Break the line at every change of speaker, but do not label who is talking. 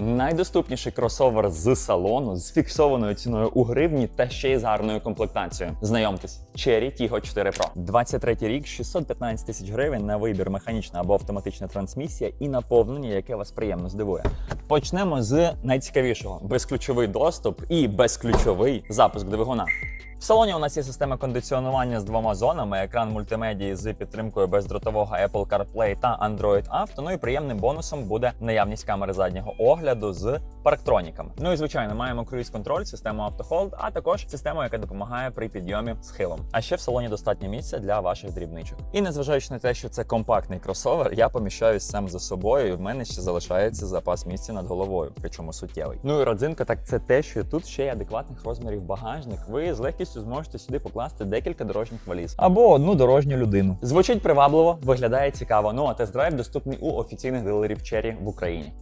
Найдоступніший кросовер з салону з фіксованою ціною у гривні та ще й з гарною комплектацією. Знайомтесь, Cherry Tiggo 4 Pro. 23 рік, 615 тисяч гривень на вибір механічна або автоматична трансмісія і наповнення, яке вас приємно здивує. Почнемо з найцікавішого: безключовий доступ і безключовий запуск двигуна. В салоні у нас є система кондиціонування з двома зонами, екран мультимедії з підтримкою бездротового Apple CarPlay та Android Auto. Ну і приємним бонусом буде наявність камери заднього огляду з парктроніками. Ну і звичайно, маємо круїз-контроль, систему автохолд, а також систему, яка допомагає при підйомі схилом. А ще в салоні достатньо місця для ваших дрібничок. І незважаючи на те, що це компактний кросовер, я поміщаюсь сам за собою, і в мене ще залишається запас місця над головою, причому суттєвий. Ну і родзинка, так це те, що тут ще й адекватних розмірів багажник. Ви з легкістю зможете сюди покласти декілька дорожніх валіз або одну дорожню людину. Звучить привабливо, виглядає цікаво. Ну а тест-драйв доступний у офіційних дилерів Cherry в Україні.